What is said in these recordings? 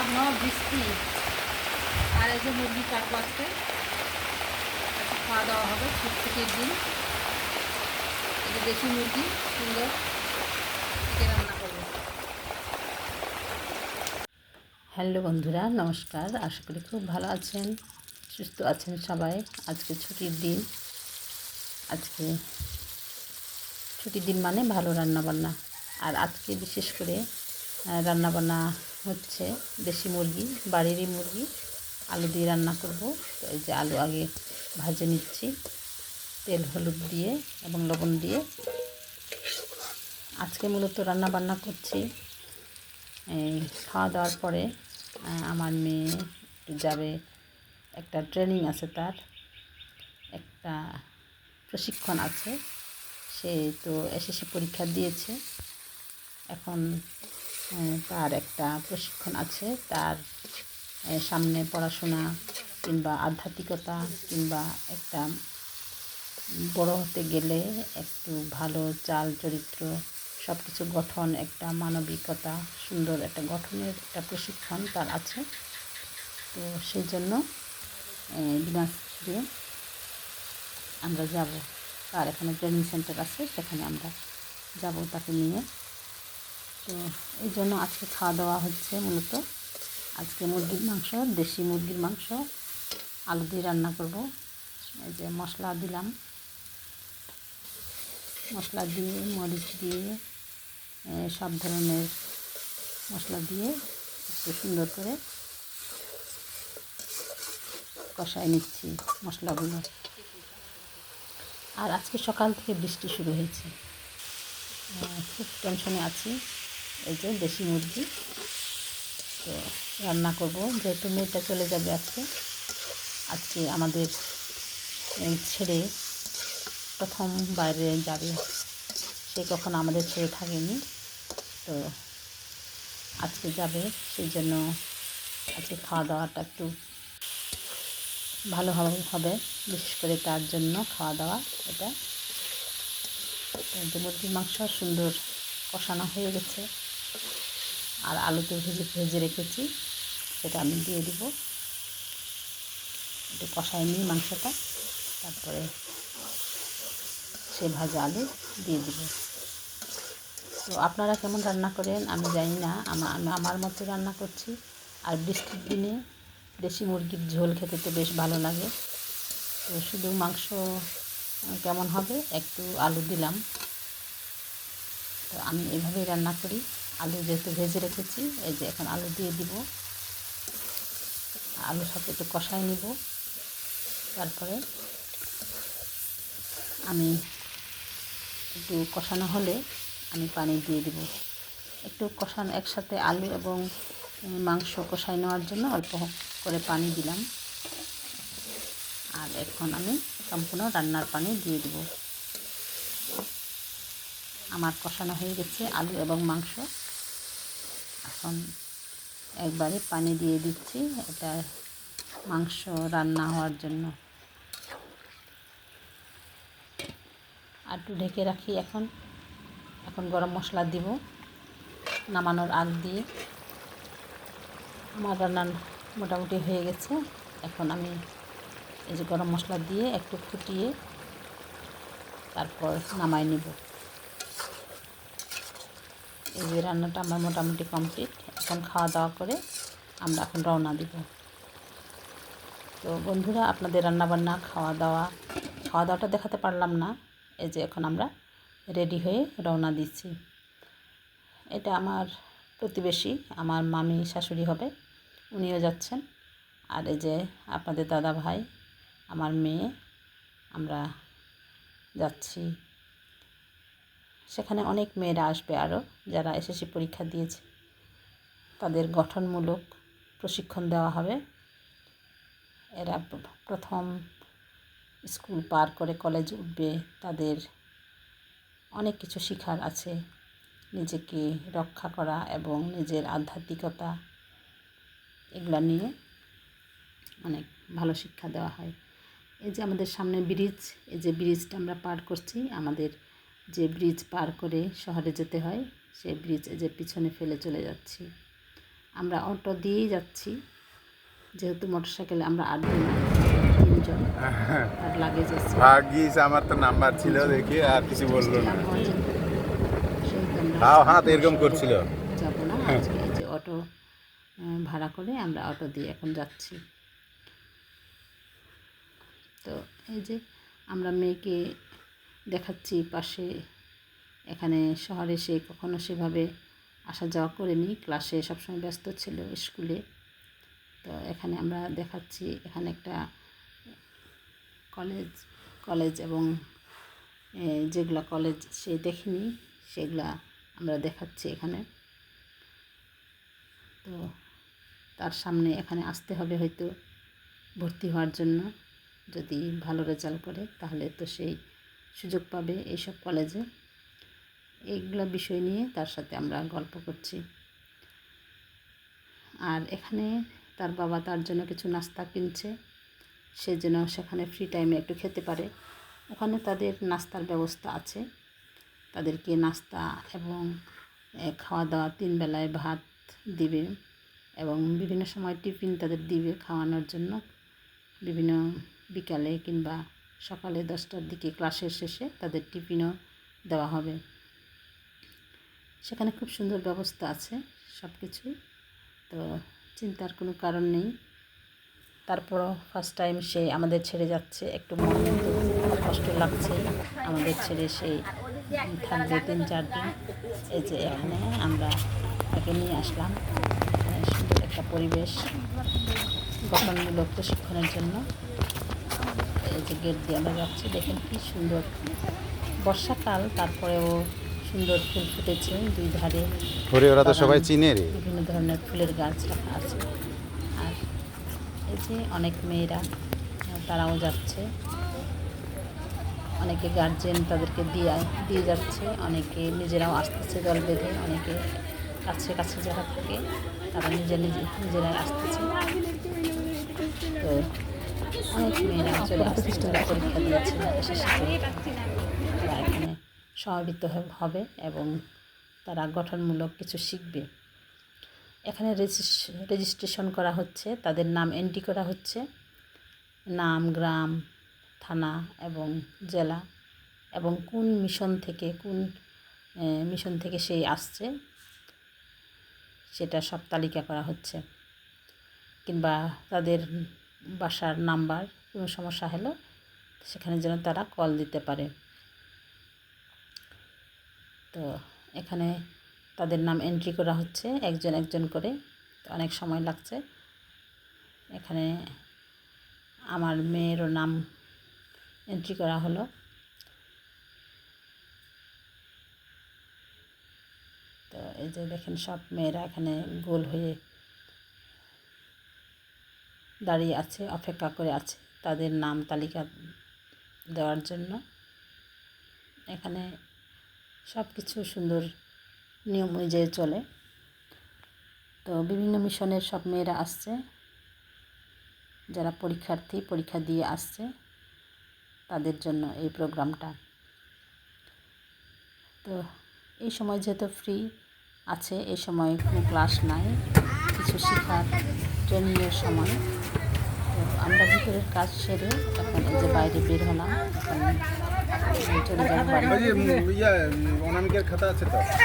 আবহাওয়া বৃষ্টি। আর এই যে মুরগি কাটবো আজকে। আজকে খাওয়া দাওয়া হবে ছুটির দিন। যে দেশি মুরগি, সুন্দর। হ্যালো বন্ধুরা, নমস্কার। আশা করি খুব ভালো আছেন, সুস্থ আছেন সবাই। আজকে ছুটির দিন। আজকে ছুটির দিন মানে ভালো রান্নাবান্না। আর আজকে বিশেষ করে রান্নাবান্না হচ্ছে দেশি মুরগি, বাড়িরই মুরগি। আলু দিয়ে রান্না করব। তো এই যে আলু আগে ভাজে নিচ্ছি। তেল হলুদ দিয়ে এবং লবণ দিয়ে। আজকে মূলত রান্না বান্না করছি। এই খাওয়া দাওয়ার পরে আমার মেয়ে যাবে। একটা ট্রেনিং আছে তার। একটা প্রশিক্ষণ আছে। সে তো এসএসসি পরীক্ষা দিয়েছে। এখন তার একটা প্রশিক্ষণ আছে। তার সামনে পড়াশোনা কিংবা আধ্যাত্মিকতা কিংবা একটা বড় হতে গেলে একটু ভালো চাল চরিত্র সব কিছু গঠন, একটা মানবিকতা, সুন্দর একটা গঠনের একটা প্রশিক্ষণ তার আছে। তো সেই জন্য দিনাজপুরে আমরা যাব। তার এখানে ট্রেনিং সেন্টার আছে, সেখানে আমরা যাব তাকে নিয়ে। তো এই জন্য আজকে খাওয়া দাওয়া হচ্ছে মূলত। আজকে মুরগির মাংস, দেশি মুরগির মাংস, আলু দিয়ে রান্না করব। এই যে মশলা দিলাম। মশলা দিয়ে, মরিচ দিয়ে সব ধরনের মশলা দিয়ে একটু সুন্দর করে কষায় নিচ্ছি মশলাগুলো। আর আজকে সকাল থেকে বৃষ্টি শুরু হয়েছে। খুব টেনশনে আছি। এই যে দেশি মুরগি। তো রান্না করব, যেহেতু মেয়েটা চলে যাবে আজকে। আজকে আমাদের ছেড়ে প্রথম বাইরে যাবে। সে কখনো আমাদের ছেড়ে থাকেনি। তো আজকে যাবে, সেই জন্য আজকে খাওয়া দাওয়াটা একটু ভালো হবে বিশেষ করে তার জন্য খাওয়া দাওয়া এটা। মুরগির মাংস সুন্দর কষানো হয়ে গেছে। আর আলুতে ভেজে ভেজে রেখেছি, সেটা আমি দিয়ে দিব। একটু কষায় নিই মাংসটা, তারপরে সে ভাজা আলু দিয়ে দিব। তো আপনারা কেমন রান্না করেন আমি জানি না আমি আমার মতো রান্না করছি। আর বৃষ্টির দিনে দেশি মুরগির ঝোল খেতে তো বেশ ভালো লাগে। তো শুধু মাংস, কেমন হবে? একটু আলু দিলাম। তো আমি এভাবেই রান্না করি। আলু যেহেতু ভেজে রেখেছি, এই যে এখন আলু দিয়ে দিব। আলুর সাথে একটু কষায় নিব। তারপরে আমি একটু কষানো হলে আমি পানি দিয়ে দিব। একটু কষানো, একসাথে আলু এবং মাংস কষাই নেওয়ার জন্য অল্প করে পানি দিলাম। আর এখন আমি সম্পূর্ণ রান্নার পানি দিয়ে দিব। আমার কষানো হয়ে গেছে আলু এবং মাংস। এখন একবারে পানি দিয়ে দিচ্ছি। এটা মাংস রান্না হওয়ার জন্য। একটু ঢেকে রাখি এখন। এখন গরম মশলা দিব নামানোর আগ দিয়ে। আমার রান্না মোটামুটি হয়ে গেছে। এখন আমি এই যে গরম মশলা দিয়ে একটু ফুটিয়ে তারপর নামাই নিব। এই যে রান্নাটা আমার মোটামুটি কমপ্লিট। এখন খাওয়া দাওয়া করে আমরা এখন রওনা দিব। তো বন্ধুরা, আপনাদের রান্নাবান্না, খাওয়া দাওয়া, খাওয়া দাওয়াটা দেখাতে পারলাম না। এই যে এখন আমরা রেডি হয়ে রওনা দিচ্ছি। এটা আমার প্রতিবেশী, আমার মামি শাশুড়ি হবে, উনিও যাচ্ছেন। আর এই যে আপনাদের দাদা ভাই আমার মেয়ে, আমরা যাচ্ছি। সেখানে অনেক মেয়েরা আসবে আরও, যারা এসএসসি পরীক্ষা দিয়েছে। তাদের গঠনমূলক প্রশিক্ষণ দেওয়া হবে। এরা প্রথম স্কুল পার করে কলেজ উঠবে। তাদের অনেক কিছু শেখার আছে। নিজেকে রক্ষা করা এবং নিজের আধ্যাত্মিকতা এগুলা নিয়ে অনেক ভালো শিক্ষা দেওয়া হয়। এই যে আমাদের সামনে ব্রিজ, এই যে ব্রিজটা আমরা পার করছি, আমাদের যে ব্রিজ পার করে শহরে যেতে হয় সেই ব্রিজ যে পিছনে ফেলে চলে যাচ্ছি। আমরা অটো দিয়েই যাচ্ছি। যেহেতু মোটরসাইকেলে আমরা আটজন তিনজন আর লাগেজ আছে। ভাগ্যিস আমার তো নাম্বার ছিল দেখি আর কিছু বলল না। সেহেতু আমরা এরকম করছিল। যাব না আজকে এই যে অটো ভাড়া করে আমরা অটো দিয়ে এখন যাচ্ছি। তো এই যে আমরা মেয়েকে দেখাচ্ছি পাশে। এখানে শহরে সে কখনো সেভাবে আসা যাওয়া করেনি। ক্লাসে সবসময় ব্যস্ত ছিল স্কুলে তো এখানে আমরা দেখাচ্ছি, এখানে একটা কলেজ কলেজ এবং যেগুলা কলেজ সে দেখিনি, সেগুলা আমরা দেখাচ্ছি এখানে। তো তার সামনে এখানে আসতে হবে হয়তো, ভর্তি হওয়ার জন্য। যদি ভালো রেজাল্ট করে, তাহলে তো সেই সুযোগ পাবে এইসব কলেজে এইগুলো বিষয় নিয়ে তার সাথে আমরা গল্প করছি। আর এখানে তার বাবা তার জন্য কিছু নাস্তা কিনছে। সে যেন সেখানে ফ্রি টাইমে একটু খেতে পারে। ওখানে তাদের নাস্তার ব্যবস্থা আছে। তাদেরকে নাস্তা এবং খাওয়া দাওয়া তিন বেলায় ভাত দিবে এবং বিভিন্ন সময় টিফিন তাদের দিবে খাওয়ানোর জন্য। বিভিন্ন বিকালে কিংবা সকালে দশটার দিকে ক্লাসের শেষে তাদের টিফিনও দেওয়া হবে। সেখানে খুব সুন্দর ব্যবস্থা আছে সব কিছুই তো চিন্তার কোনো কারণ নেই। তারপরও ফার্স্ট টাইম সে আমাদের ছেড়ে যাচ্ছে। একটু মনে কষ্ট লাগছে আমাদের ছেড়ে সেই থাকবে তিন চার দিন। এই যে এখানে আমরা তাকে নিয়ে আসলাম। সুন্দর একটা পরিবেশ গঠনমূলক প্রশিক্ষণের জন্য। এই যে গেট দিয়ে আমরা যাচ্ছি দেখেন কি সুন্দর। বর্ষাকাল তারপরেও সুন্দর ফুল ফুটেছে দুই ধারে। ওরে ওরা তো সবাই চিনে রে। বিভিন্ন ধরনের ফুলের গাছ রাখা আছে। আর এই যে অনেক মেয়েরা তারাও যাচ্ছে। অনেকে গার্জেন তাদেরকে দিয়ে দিয়ে যাচ্ছে। অনেকে নিজেরাও আসতেছে দল বেঁধে অনেকে কাছে কাছে যারা থাকে তারা নিজে নিজে নিজেরাই আসতেছে। তো এখানে সমাবেত হবে এবং তারা গঠনমূলক কিছু শিখবে। এখানে রেজিস- রেজিস্ট্রেশন করা হচ্ছে, তাদের নাম এন্ট্রি করা হচ্ছে। নাম, গ্রাম, থানা এবং জেলা এবং কোন মিশন থেকে, কোন মিশন থেকে সেই আসছে, সেটা সব তালিকা করা হচ্ছে। কিংবা তাদের বাসার নাম্বার কোনো সমস্যা হলো, সেখানে যেন তারা কল দিতে পারে। তো এখানে তাদের নাম এন্ট্রি করা হচ্ছে, একজন একজন করে, অনেক সময় লাগছে। এখানে আমার মেয়েরও নাম এন্ট্রি করা হলো। তো এই যে দেখেন সব মেয়েরা এখানে গোল হয়ে দাঁড়িয়ে আছে, অপেক্ষা করে আছে তাদের নাম তালিকা দেওয়ার জন্য। এখানে সব কিছু সুন্দর নিয়ম অনুযায়ী চলে। তো বিভিন্ন মিশনের সব মেয়েরা আসছে। যারা পরীক্ষার্থী, পরীক্ষা দিয়ে আসছে তাদের জন্য এই প্রোগ্রামটা। তো এই সময় যেহেতু ফ্রি আছে, এই সময় কোনো ক্লাস নাই, কিছু শেখার ট্রেনিংয়ের সময়। আমরা ভিতরের কাজ সেরে এখন এই যে বাইরে বের হলাম।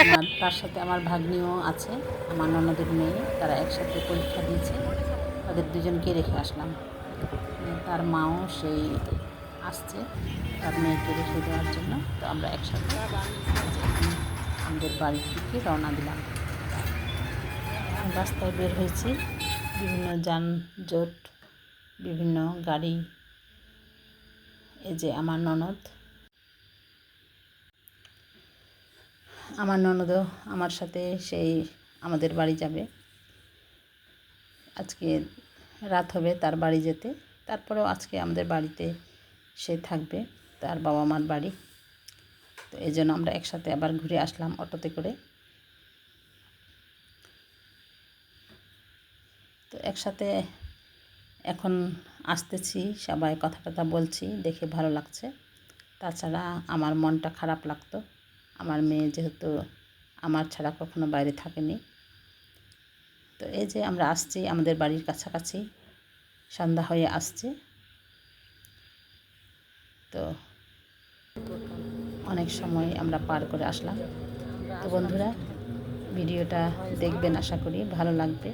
আমার তার সাথে আমার ভাগ্নিও আছে আমার ননদের মেয়ে তারা একসাথে পরীক্ষা দিয়েছে। তাদের দুজনকে রেখে আসলাম। তার মাও সেই আসছে তার মেয়েকে রেখে দেওয়ার জন্য। তো আমরা একসাথে আমাদের বাড়ির দিকে রওনা দিলাম। রাস্তায় বের হয়েছি বিভিন্ন যানজট বিভিন্ন গাড়ি। এই যে আমার ননদ। আমার ননদও আমার সাথে সেই আমাদের বাড়ি যাবে। আজকে রাত হবে তার বাড়ি যেতে। তারপরেও আজকে আমাদের বাড়িতে সে থাকবে, তার বাবা মার বাড়ি। তো এই জন্য আমরা একসাথে আবার ঘুরে আসলাম অটোতে করে। তো একসাথে এখন আসতেছি, সবাই কথা টথা বলছি, দেখে ভালো লাগছে। তাছাড়া আমার মনটা খারাপ লাগতো। আমার মেয়ে যেহেতু আমার ছাড়া কখনো বাইরে থাকেনি। তো এই যে আমরা আসছি, আমাদের বাড়ির কাছাকাছি, সন্ধ্যা হয়ে আসছে। তো অনেক সময় আমরা পার করে আসলাম। তো বন্ধুরা, ভিডিওটা দেখবেন আশা করি ভালো লাগবে।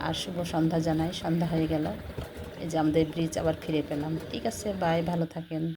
আর শুভ সন্ধ্যা জানাই। সন্ধ্যা হয়ে গেল। এই যে আমাদের ব্রিজ আবার ফিরে পেলাম। ঠিক আছে বাই ভালো থাকেন।